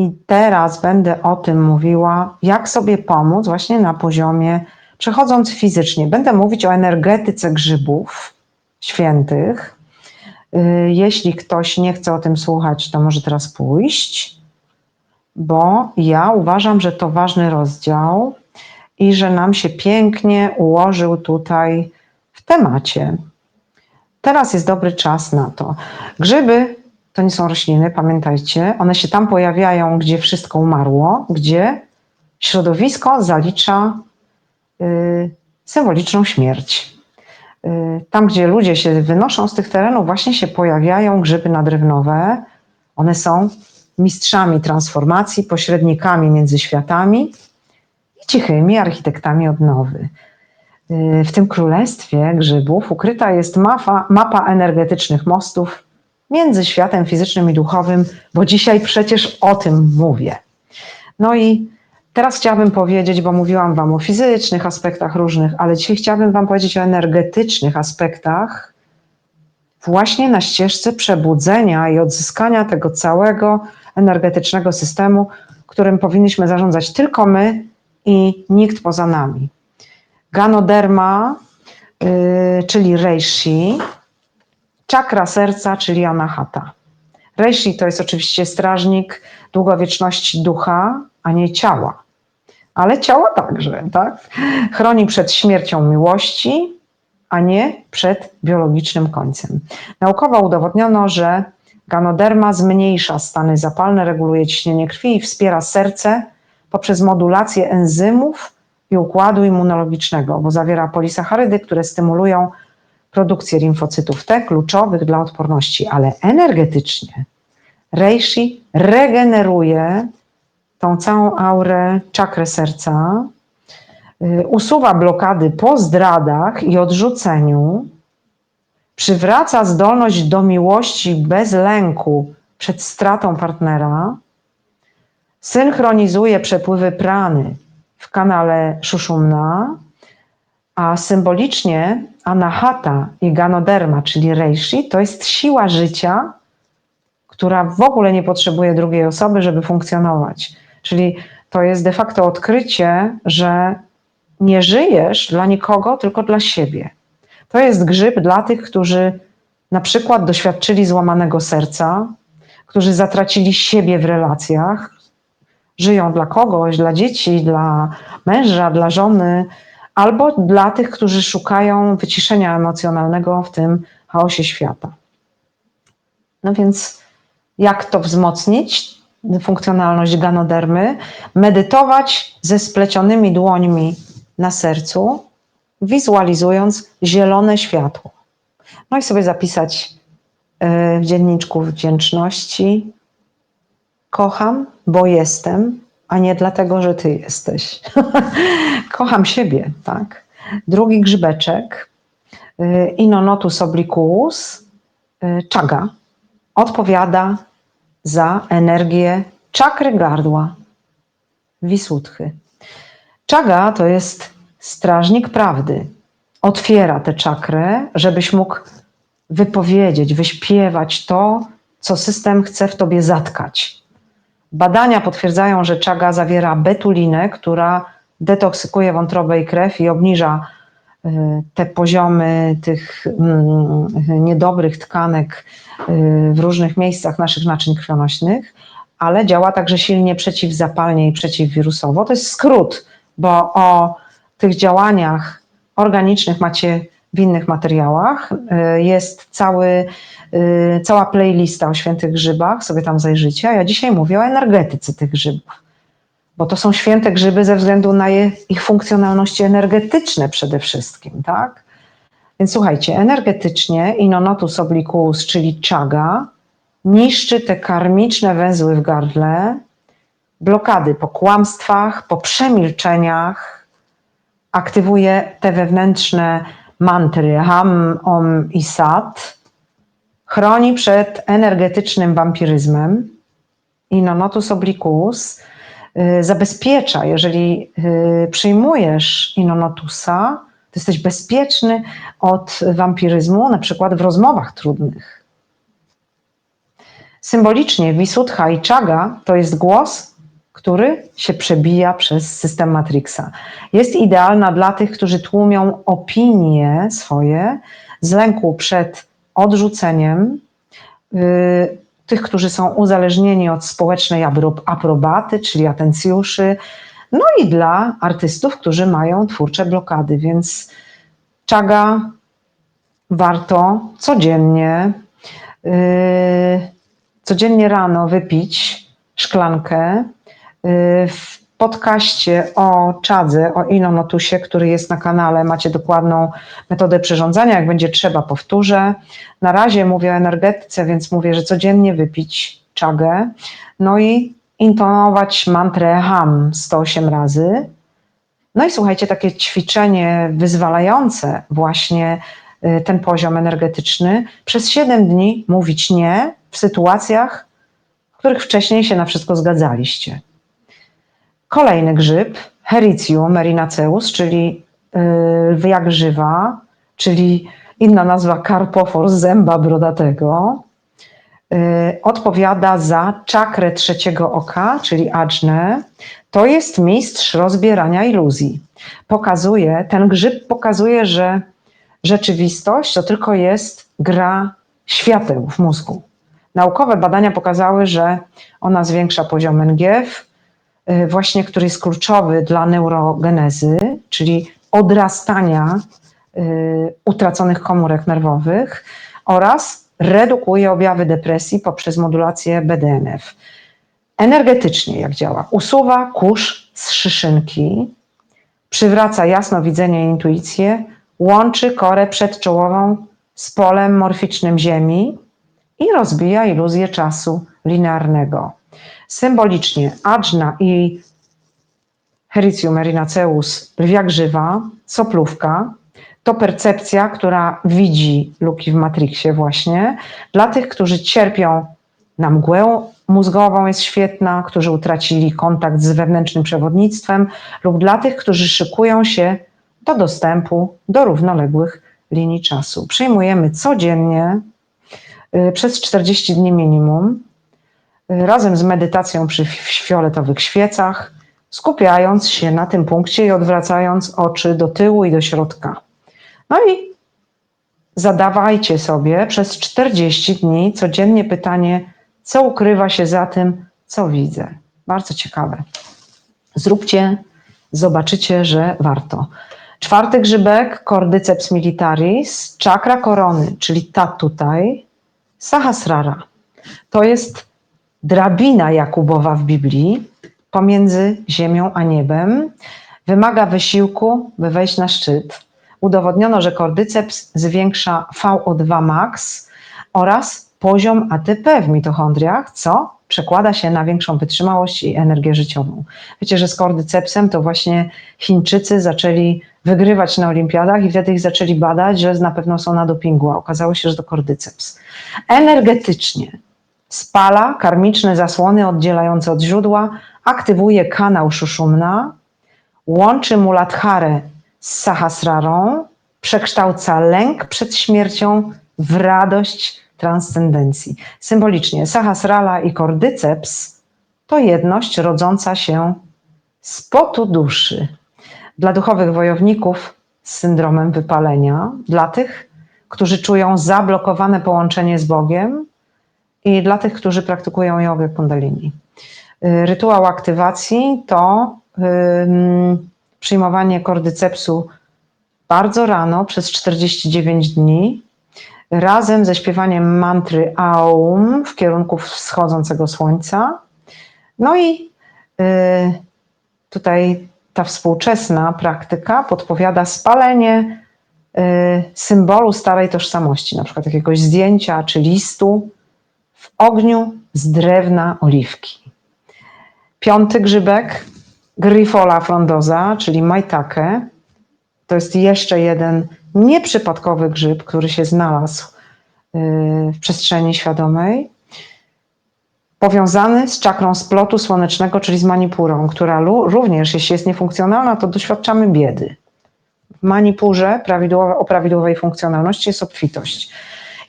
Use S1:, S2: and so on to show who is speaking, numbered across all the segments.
S1: I teraz będę o tym mówiła, jak sobie pomóc właśnie na poziomie, przechodząc fizycznie. Będę mówić o energetyce grzybów świętych. Y, Jeśli ktoś nie chce o tym słuchać, to może teraz pójść, bo ja uważam, że to ważny rozdział i że nam się pięknie ułożył tutaj w temacie. Teraz jest dobry czas na to. Grzyby to nie są rośliny, pamiętajcie. One się tam pojawiają, gdzie wszystko umarło, gdzie środowisko zalicza y, symboliczną śmierć. Y, tam, gdzie ludzie się wynoszą z tych terenów, właśnie się pojawiają grzyby nadrewnowe. One są mistrzami transformacji, pośrednikami między światami i cichymi architektami odnowy. Y, W tym królestwie grzybów ukryta jest mapa, mapa energetycznych mostów między światem fizycznym i duchowym, bo dzisiaj przecież o tym mówię. No i teraz chciałabym powiedzieć, bo mówiłam Wam o fizycznych aspektach różnych, ale dzisiaj chciałabym Wam powiedzieć o energetycznych aspektach, właśnie na ścieżce przebudzenia i odzyskania tego całego energetycznego systemu, którym powinniśmy zarządzać tylko my i nikt poza nami. Ganoderma, yy, czyli reishi, czakra serca, czyli anahata. Reishi to jest oczywiście strażnik długowieczności ducha, a nie ciała. Ale ciała także, tak? Chroni przed śmiercią miłości, a nie przed biologicznym końcem. Naukowo udowodniono, że ganoderma zmniejsza stany zapalne, reguluje ciśnienie krwi i wspiera serce poprzez modulację enzymów i układu immunologicznego, bo zawiera polisacharydy, które stymulują produkcję limfocytów T, kluczowych dla odporności, ale energetycznie reishi regeneruje tą całą aurę czakrę serca, y, usuwa blokady po zdradach i odrzuceniu, przywraca zdolność do miłości bez lęku przed stratą partnera, synchronizuje przepływy prany w kanale Shushumna, a symbolicznie anahata i ganoderma, czyli reishi, to jest siła życia, która w ogóle nie potrzebuje drugiej osoby, żeby funkcjonować. Czyli to jest de facto odkrycie, że nie żyjesz dla nikogo, tylko dla siebie. To jest grzyb dla tych, którzy na przykład doświadczyli złamanego serca, którzy zatracili siebie w relacjach, żyją dla kogoś, dla dzieci, dla męża, dla żony, albo dla tych, którzy szukają wyciszenia emocjonalnego w tym chaosie świata. No więc jak to wzmocnić? Funkcjonalność ganodermy. Medytować ze splecionymi dłońmi na sercu, wizualizując zielone światło. No i sobie zapisać y, w dzienniczku wdzięczności. Kocham, bo jestem, a nie dlatego, że ty jesteś. Kocham siebie, tak. Drugi grzybeczek, y, Inonotus obliquus, y, czaga, odpowiada za energię czakry gardła, wisutchy. Czaga to jest strażnik prawdy. Otwiera tę czakrę, żebyś mógł wypowiedzieć, wyśpiewać to, co system chce w tobie zatkać. Badania potwierdzają, że czaga zawiera betulinę, która detoksykuje wątrobę i krew i obniża y, te poziomy tych mm, niedobrych tkanek y, w różnych miejscach naszych naczyń krwionośnych, ale działa także silnie przeciwzapalnie i przeciwwirusowo. To jest skrót, bo o tych działaniach organicznych macie w innych materiałach. Y, Jest cały, y, cała playlista o świętych grzybach, sobie tam zajrzycie. A ja dzisiaj mówię o energetyce tych grzybów, bo to są święte grzyby ze względu na ich funkcjonalności energetyczne przede wszystkim, tak? Więc słuchajcie, energetycznie Inonotus obliquus, czyli czaga, niszczy te karmiczne węzły w gardle, blokady po kłamstwach, po przemilczeniach, aktywuje te wewnętrzne mantry Ham, Om i Sat, chroni przed energetycznym wampiryzmem i Nonotus obliquus y, zabezpiecza, jeżeli y, przyjmujesz Inonotusa, to jesteś bezpieczny od wampiryzmu, na przykład w rozmowach trudnych. Symbolicznie Visuddha i Chaga to jest głos, który się przebija przez system Matrixa. Jest idealna dla tych, którzy tłumią opinie swoje z lęku przed odrzuceniem, yy, tych, którzy są uzależnieni od społecznej apro- aprobaty, czyli atencjuszy, no i dla artystów, którzy mają twórcze blokady, więc czaga warto codziennie, yy, codziennie rano wypić szklankę. Yy, w podcaście o czadze, o Inonotusie, który jest na kanale, macie dokładną metodę przyrządzania. Jak będzie trzeba, powtórzę. Na razie mówię o energetyce, więc mówię, że codziennie wypić czagę. No i intonować mantrę HAM 108 razy. No i słuchajcie, takie ćwiczenie wyzwalające właśnie y, ten poziom energetyczny, przez 7 dni mówić nie w sytuacjach, w których wcześniej się na wszystko zgadzaliście. Kolejny grzyb, Hericium merinaceus, czyli lwia grzywa, czyli inna nazwa karpofor zęba brodatego, yy, odpowiada za czakrę trzeciego oka, czyli ajnę. To jest mistrz rozbierania iluzji. Pokazuje, ten grzyb pokazuje, że rzeczywistość to tylko jest gra świateł w mózgu. Naukowe badania pokazały, że ona zwiększa poziom NGF, y, właśnie który jest kluczowy dla neurogenezy, czyli odrastania y, utraconych komórek nerwowych oraz redukuje objawy depresji poprzez modulację BDNF. Energetycznie jak działa? Usuwa kurz z szyszynki, przywraca jasnowidzenie i intuicję, łączy korę przedczołową z polem morficznym Ziemi i rozbija iluzję czasu linearnego. Symbolicznie Ajna i Hericium erinaceus, lwia grzywa, soplówka, to percepcja, która widzi luki w Matrixie właśnie. Dla tych, którzy cierpią na mgłę mózgową jest świetna, którzy utracili kontakt z wewnętrznym przewodnictwem lub dla tych, którzy szykują się do dostępu do równoległych linii czasu. Przyjmujemy codziennie y, przez 40 dni minimum, razem z medytacją przy fioletowych świecach, skupiając się na tym punkcie i odwracając oczy do tyłu i do środka. No i zadawajcie sobie przez 40 dni codziennie pytanie, co ukrywa się za tym, co widzę. Bardzo ciekawe. Zróbcie, zobaczycie, że warto. Czwarty grzybek, cordyceps militaris, czakra korony, czyli ta tutaj, sahasrara. To jest drabina Jakubowa w Biblii pomiędzy ziemią a niebem. Wymaga wysiłku, by wejść na szczyt. Udowodniono, że kordyceps zwiększa VO2 max oraz poziom ATP w mitochondriach, co przekłada się na większą wytrzymałość i energię życiową. Wiecie, że z kordycepsem to właśnie Chińczycy zaczęli wygrywać na olimpiadach i wtedy ich zaczęli badać, że na pewno są na dopingu, a okazało się, że to kordyceps. Energetycznie spala karmiczne zasłony oddzielające od źródła, aktywuje kanał Szuszumna, łączy Muladharę z Sahasrarą, przekształca lęk przed śmiercią w radość transcendencji. Symbolicznie Sahasrala i Kordyceps to jedność rodząca się z potu duszy. Dla duchowych wojowników z syndromem wypalenia, dla tych, którzy czują zablokowane połączenie z Bogiem i dla tych, którzy praktykują jogę kundalini. Y, Rytuał aktywacji to przyjmowanie kordycepsu bardzo rano przez 49 dni, razem ze śpiewaniem mantry Aum w kierunku wschodzącego słońca. No i y, tutaj ta współczesna praktyka podpowiada spalenie y, symbolu starej tożsamości, na przykład jakiegoś zdjęcia czy listu ogniu z drewna oliwki. Piąty grzybek, Grifola frondosa, czyli maitake. To jest jeszcze jeden nieprzypadkowy grzyb, który się znalazł y, w przestrzeni świadomej, powiązany z czakrą splotu słonecznego, czyli z manipurą, która również, jeśli jest niefunkcjonalna, to doświadczamy biedy. W manipurze prawidłowa, o prawidłowej funkcjonalności jest obfitość.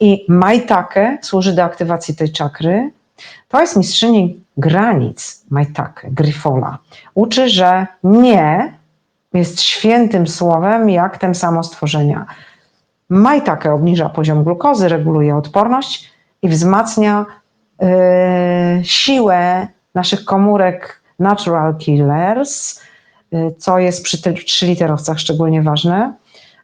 S1: I maitake służy do aktywacji tej czakry, To jest mistrzyni granic Majtake, Gryfola. Uczy, że nie jest świętym słowem i aktem samostworzenia. Majtake obniża poziom glukozy, reguluje odporność i wzmacnia yy, siłę naszych komórek natural killers, yy, co jest przy ty- trzyliterowcach szczególnie ważne.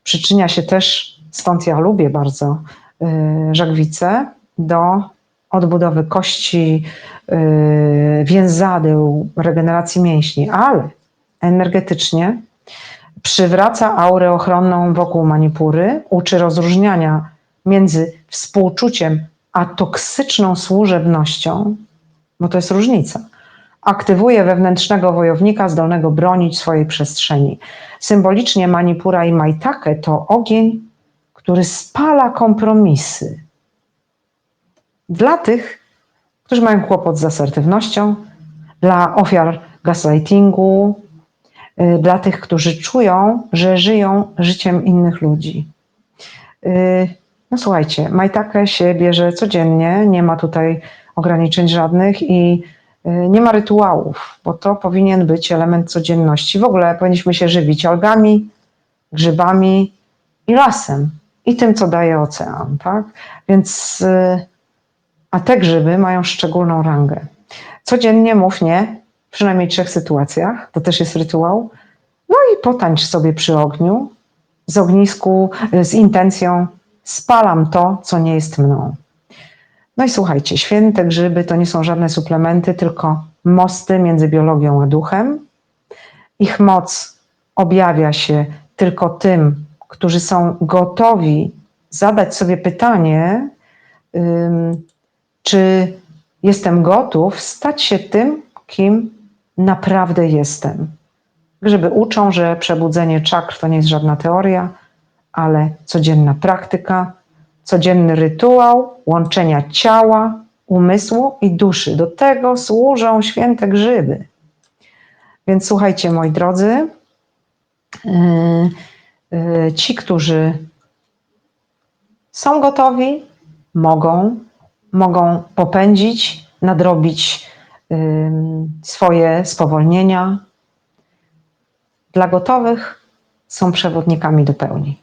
S1: Przyczynia się też, stąd ja lubię bardzo yy, żagwicę, do odbudowy kości, yy, więzadeł, regeneracji mięśni, ale energetycznie przywraca aurę ochronną wokół manipury, uczy rozróżniania między współczuciem a toksyczną służebnością, bo to jest różnica. Aktywuje wewnętrznego wojownika zdolnego bronić swojej przestrzeni. Symbolicznie manipura i majtake to ogień, który spala kompromisy. Dla tych, którzy mają kłopot z asertywnością, dla ofiar gaslightingu, y, dla tych, którzy czują, że żyją życiem innych ludzi. Y, No słuchajcie, majtakę się bierze codziennie, nie ma tutaj ograniczeń żadnych i y, nie ma rytuałów, bo to powinien być element codzienności. W ogóle powinniśmy się żywić algami, grzybami i lasem i tym, co daje ocean, tak? Więc, y, a te grzyby mają szczególną rangę. Codziennie mów nie, przynajmniej trzech sytuacjach, to też jest rytuał. No i potańcz sobie przy ogniu, z ognisku, y, z intencją spalam to, co nie jest mną. No i słuchajcie, święte grzyby to nie są żadne suplementy, tylko mosty między biologią a duchem. Ich moc objawia się tylko tym, którzy są gotowi zadać sobie pytanie, czy jestem gotów stać się tym, kim naprawdę jestem. Grzyby uczą, że przebudzenie czakr to nie jest żadna teoria, ale codzienna praktyka, codzienny rytuał łączenia ciała, umysłu i duszy. Do tego służą święte grzyby. Więc słuchajcie, moi drodzy, yy, ci, którzy są gotowi, mogą, mogą popędzić, nadrobić yy, swoje spowolnienia. Dla gotowych są przewodnikami do pełni.